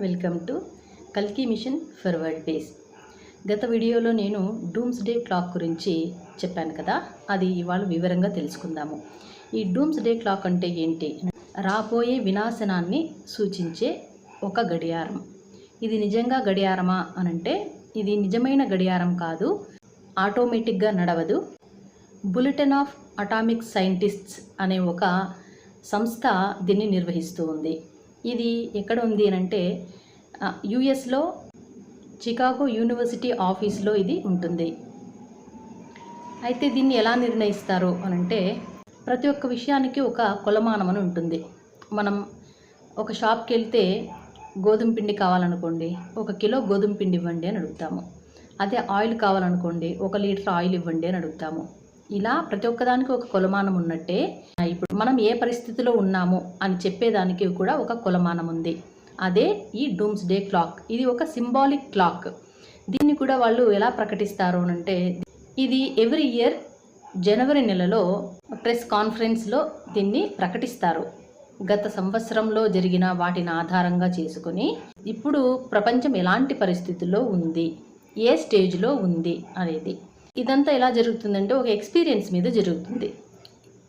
Welcome to కల్కి mission forward days base. గత వీడియోలో నేను డూమ్స్ డే క్లాక్ గురించి చెప్పాను కదా అది ఇవాళ వివరంగా తెలుసుకుందాము. ఈ డూమ్స్ డే క్లాక్ అంటే ఏంటి? రాబోయే వినాశనాన్ని సూచించే ఒక గడియారం. ఇది నిజంగా గడియారమా అనంటే ఇది నిజమైన గడియారం కాదు ఆటోమేటిక్గా నడవదు. బులెటిన్ ఆఫ్ అటామిక్ సైంటిస్ట్స్ అనే ఒక సంస్థ దీన్ని నిర్వహిస్తూ ఉంది. ఇది ఎక్కడ ఉంది అని అంటే యుఎస్లో చికాగో యూనివర్సిటీ ఆఫీస్లో ఇది ఉంటుంది. అయితే దీన్ని ఎలా నిర్ణయిస్తారు అని అంటే ప్రతి ఒక్క విషయానికి ఒక కొలమానం అని ఉంటుంది. మనం ఒక షాప్కి వెళ్తే గోధుమ పిండి కావాలనుకోండి ఒక కిలో గోధుమ పిండి ఇవ్వండి అని అడుగుతాము. అదే ఆయిల్ కావాలనుకోండి ఒక లీటర్ ఆయిల్ ఇవ్వండి అని అడుగుతాము. ఇలా ప్రతి ఒక్కదానికి ఒక కొలమానం ఉన్నట్టే. ఇప్పుడు మనం ఏ పరిస్థితిలో ఉన్నాము అని చెప్పేదానికి కూడా ఒక కొలమానం ఉంది. అదే ఈ డూమ్స్ డే క్లాక్. ఇది ఒక సింబాలిక్ క్లాక్. దీన్ని కూడా వాళ్ళు ఎలా ప్రకటిస్తారు అని అంటే ఇది ఎవ్రీ ఇయర్ జనవరి నెలలో ప్రెస్ కాన్ఫరెన్స్లో దీన్ని ప్రకటిస్తారు. గత సంవత్సరంలో జరిగిన వాటిని ఆధారంగా చేసుకొని ఇప్పుడు ప్రపంచం ఎలాంటి పరిస్థితుల్లో ఉంది? ఏ స్టేజ్లో ఉంది అనేది. ఇదంతా ఎలా జరుగుతుందంటే ఒక ఎక్స్పీరియన్స్ మీద జరుగుతుంది.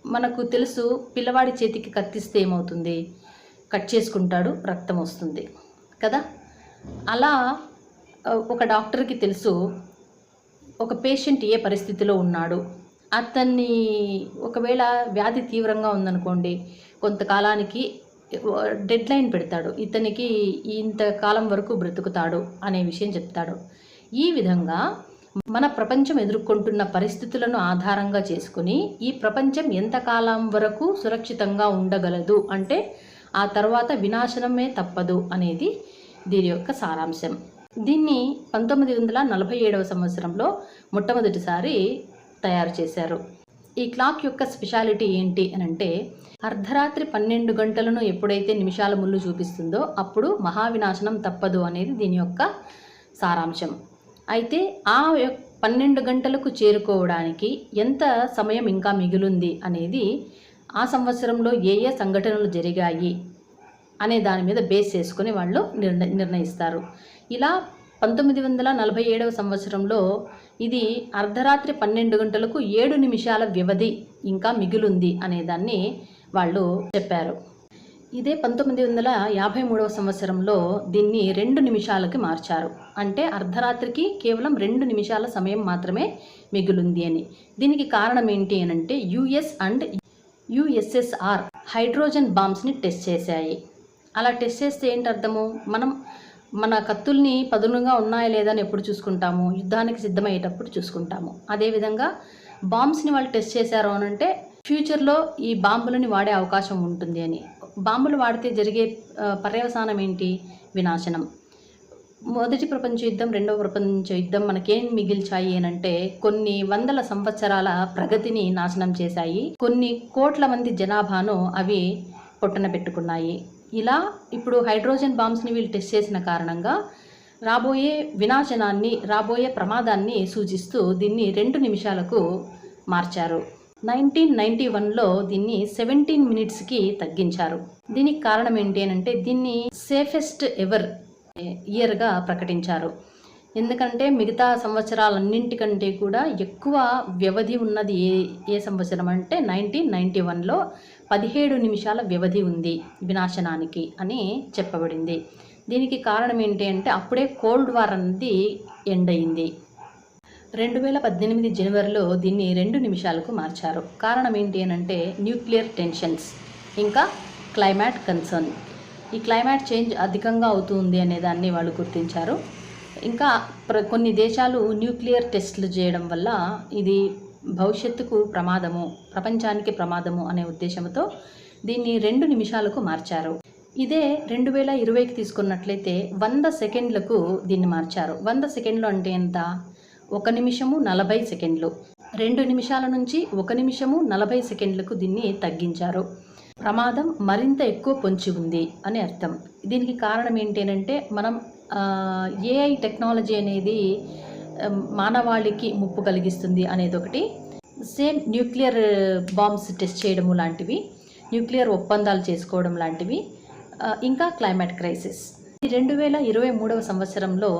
మనకు తెలుసు పిల్లవాడి చేతికి కత్తిస్తే ఏమవుతుంది? కట్ చేసుకుంటాడు రక్తం వస్తుంది కదా? అలా ఒక డాక్టర్కి తెలుసు ఒక పేషెంట్ ఏ పరిస్థితిలో ఉన్నాడు? అతన్ని ఒకవేళ వ్యాధి తీవ్రంగా ఉందనుకోండి కొంతకాలానికి డెడ్ లైన్ పెడతాడు. ఇతనికి ఇంతకాలం వరకు బ్రతుకుతాడు అనే విషయం చెప్తాడు. ఈ విధంగా మన ప్రపంచం ఎదుర్కొంటున్న పరిస్థితులను ఆధారంగా చేసుకుని ఈ ప్రపంచం ఎంతకాలం వరకు సురక్షితంగా ఉండగలదు అంటే ఆ తర్వాత వినాశనమే తప్పదు అనేది దీని యొక్క సారాంశం. దీన్ని పంతొమ్మిది వందల నలభై ఏడవ సంవత్సరంలో మొట్టమొదటిసారి తయారు చేశారు. ఈ క్లాక్ యొక్క స్పెషాలిటీ ఏంటి అని అంటే అర్ధరాత్రి పన్నెండు గంటలను ఎప్పుడైతే నిమిషాల ముళ్ళు చూపిస్తుందో అప్పుడు మహావినాశనం తప్పదు అనేది దీని యొక్క సారాంశం. అయితే ఆ పన్నెండు గంటలకు చేరుకోవడానికి ఎంత సమయం ఇంకా మిగిలింది అనేది ఆ సంవత్సరంలో ఏ ఏ సంఘటనలు జరిగాయి అనే దాని మీద బేస్ చేసుకుని వాళ్ళు నిర్ణ నిర్ణయిస్తారు. ఇలా పంతొమ్మిది వందల నలభై ఏడవ సంవత్సరంలో ఇది అర్ధరాత్రి పన్నెండు గంటలకు ఏడు నిమిషాల వ్యవధి ఇంకా మిగిలుంది అనేదాన్ని వాళ్ళు చెప్పారు. ఇదే పంతొమ్మిది వందల యాభై మూడవ సంవత్సరంలో దీన్ని రెండు నిమిషాలకి మార్చారు. అంటే అర్ధరాత్రికి కేవలం రెండు నిమిషాల సమయం మాత్రమే మిగులుంది అని. దీనికి కారణం ఏంటి అని అంటే యుఎస్ అండ్ యుఎస్ఎస్ఆర్ హైడ్రోజన్ బాంబ్స్ని టెస్ట్ చేశాయి. అలా టెస్ట్ చేస్తే ఏంటి అర్థము? మనం మన కత్తుల్ని పదునుగా ఉన్నాయా లేదా అని ఎప్పుడు చూసుకుంటాము? యుద్ధానికి సిద్ధమయ్యేటప్పుడు చూసుకుంటాము. అదేవిధంగా బాంబ్స్ని వాళ్ళు టెస్ట్ చేశారు అని అంటే ఫ్యూచర్లో ఈ బాంబులని వాడే అవకాశం ఉంటుంది అని. బాంబులు వాడితే జరిగే పర్యవసానం ఏంటి? వినాశనం. మొదటి ప్రపంచ యుద్ధం రెండవ ప్రపంచ యుద్ధం మనకేం మిగిల్చాయి అనంటే కొన్ని వందల సంవత్సరాల ప్రగతిని నాశనం చేశాయి. కొన్ని కోట్ల మంది జనాభాను అవి పొట్టన పెట్టుకున్నాయి. ఇలా ఇప్పుడు హైడ్రోజన్ బాంబ్స్ని వీళ్ళు టెస్ట్ చేసిన కారణంగా రాబోయే వినాశనాన్ని రాబోయే ప్రమాదాన్ని సూచిస్తూ దీన్ని రెండు నిమిషాలకు మార్చారు. నైన్టీన్ నైన్టీ వన్లో దీన్ని సెవెంటీన్ మినిట్స్కి తగ్గించారు. దీనికి కారణం ఏంటి అని అంటే దీన్ని సేఫెస్ట్ ఎవర్ ఇయర్గా ప్రకటించారు. ఎందుకంటే మిగతా సంవత్సరాలన్నింటికంటే కూడా ఎక్కువ వ్యవధి ఉన్నది ఏ ఏ సంవత్సరం అంటే నైన్టీన్ నైంటీ వన్లో పదిహేడు నిమిషాల వ్యవధి ఉంది వినాశనానికి అని చెప్పబడింది. దీనికి కారణం ఏంటి అంటే అప్పుడే కోల్డ్ వార్ అనేది ఎండ్ అయింది. రెండు వేల పద్దెనిమిది జనవరిలో దీన్ని రెండు నిమిషాలకు మార్చారు. కారణం ఏంటి అని అంటే న్యూక్లియర్ టెన్షన్స్ ఇంకా క్లైమాట్ కన్సర్న్. ఈ క్లైమాట్ చేంజ్ అధికంగా అవుతుంది అనే దాన్ని వాళ్ళు గుర్తించారు. ఇంకా ప్ర కొన్ని దేశాలు న్యూక్లియర్ టెస్ట్లు చేయడం వల్ల ఇది భవిష్యత్తుకు ప్రమాదము ప్రపంచానికి ప్రమాదము అనే ఉద్దేశంతో దీన్ని రెండు నిమిషాలకు మార్చారు. ఇదే రెండు వేల ఇరవైకి తీసుకున్నట్లయితే వంద సెకండ్లకు దీన్ని మార్చారు. వంద సెకండ్లు అంటే ఎంత? ఒక నిమిషము నలభై సెకండ్లు. రెండు నిమిషాల నుంచి ఒక నిమిషము నలభై సెకండ్లకు దీన్ని తగ్గించారు. ప్రమాదం మరింత ఎక్కువ పొంచి ఉంది అని అర్థం. దీనికి కారణం ఏంటంటే మనం ఏఐ టెక్నాలజీ అనేది మానవాళికి ముప్పు కలిగిస్తుంది అనేది ఒకటి సేమ్ న్యూక్లియర్ బాంబ్స్ టెస్ట్ చేయడము లాంటివి న్యూక్లియర్ ఒప్పందాలు చేసుకోవడం లాంటివి ఇంకా క్లైమేట్ క్రైసిస్. రెండు వేల ఇరవై మూడవ సంవత్సరంలో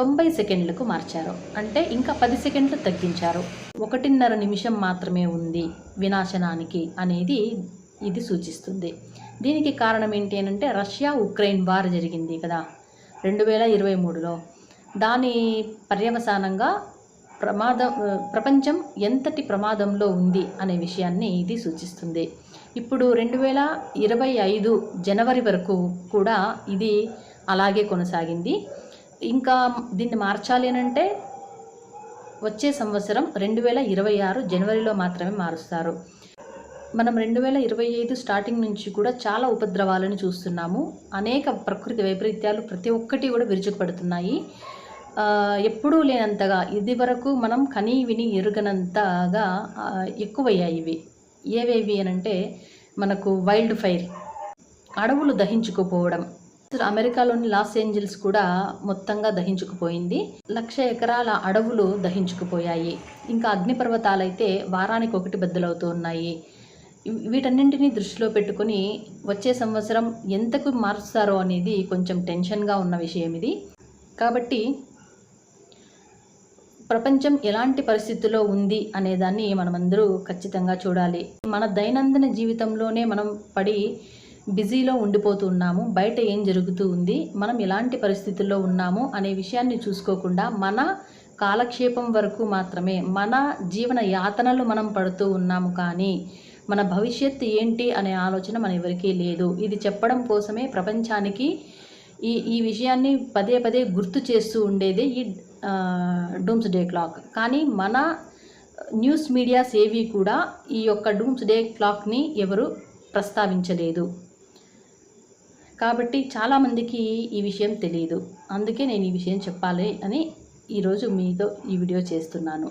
తొంభై సెకండ్లకు మార్చారు. అంటే ఇంకా పది సెకండ్లు తగ్గించారు. ఒకటిన్నర నిమిషం మాత్రమే ఉంది వినాశనానికి అనేది ఇది సూచిస్తుంది. దీనికి కారణం ఏంటి అంటే రష్యా ఉక్రెయిన్ వార్ జరిగింది కదా. రెండు వేల ఇరవై మూడులో. దాని పర్యవసానంగా ప్రమాదం ప్రపంచం ఎంతటి ప్రమాదంలో ఉంది అనే విషయాన్ని ఇది సూచిస్తుంది. ఇప్పుడు రెండు వేల ఇరవై ఐదు జనవరి వరకు కూడా ఇది అలాగే కొనసాగింది. ఇంకా దీన్ని మార్చాలి అని అంటే వచ్చే సంవత్సరం రెండు వేల ఇరవై ఆరు జనవరిలో మాత్రమే మారుస్తారు. మనం రెండు వేల ఇరవై ఐదు స్టార్టింగ్ నుంచి కూడా చాలా ఉపద్రవాలను చూస్తున్నాము. అనేక ప్రకృతి వైపరీత్యాలు ప్రతి ఒక్కటి కూడా విరుచుకుపడుతున్నాయి. ఎప్పుడూ లేనంతగా ఇది వరకు మనం కనీ విని ఎరుగనంతగా ఎక్కువయ్యాయి ఇవి. ఏవేవి అని అంటే మనకు వైల్డ్ ఫైర్ అడవులు దహించుకుపోవడం అమెరికాలోని లాస్ ఏంజల్స్ కూడా మొత్తంగా దహించుకుపోయింది. లక్ష ఎకరాల అడవులు దహించుకుపోయాయి. ఇంకా అగ్నిపర్వతాలైతే వారానికి ఒకటి బద్దలవుతూ ఉన్నాయి. వీటన్నింటినీ దృష్టిలో పెట్టుకొని వచ్చే సంవత్సరం ఎంతకు మారుస్తారో అనేది కొంచెం టెన్షన్గా ఉన్న విషయం ఇది. కాబట్టి ప్రపంచం ఎలాంటి పరిస్థితుల్లో ఉంది అనేదాన్ని మనమందరూ ఖచ్చితంగా చూడాలి. మన దైనందిన జీవితంలోనే మనం పడి బిజీలో ఉండిపోతున్నాము బయట ఏం జరుగుతూ ఉంది మనం ఎలాంటి పరిస్థితుల్లో ఉన్నాము అనే విషయాన్ని చూసుకోకుండా మన కాలక్షేపం వరకు మాత్రమే మన జీవన యాతనలు మనం పడుతూ ఉన్నాము కానీ మన భవిష్యత్తు ఏంటి అనే ఆలోచన మన ఎవరికీ లేదు. ఇది చెప్పడం కోసమే ప్రపంచానికి ఈ ఈ విషయాన్ని పదే పదే గుర్తు చేస్తూ ఉండేదే ఈ డూమ్స్ డే క్లాక్. కానీ మన న్యూస్ మీడియాస్ ఏవి కూడా ఈ యొక్క డూమ్స్ డే క్లాక్ని ఎవరు ప్రస్తావించలేదు. కాబట్టి చాలామందికి ఈ విషయం తెలియదు అందుకే నేను ఈ విషయం చెప్పాలి అని ఈరోజు మీతో ఈ వీడియో చేస్తున్నాను.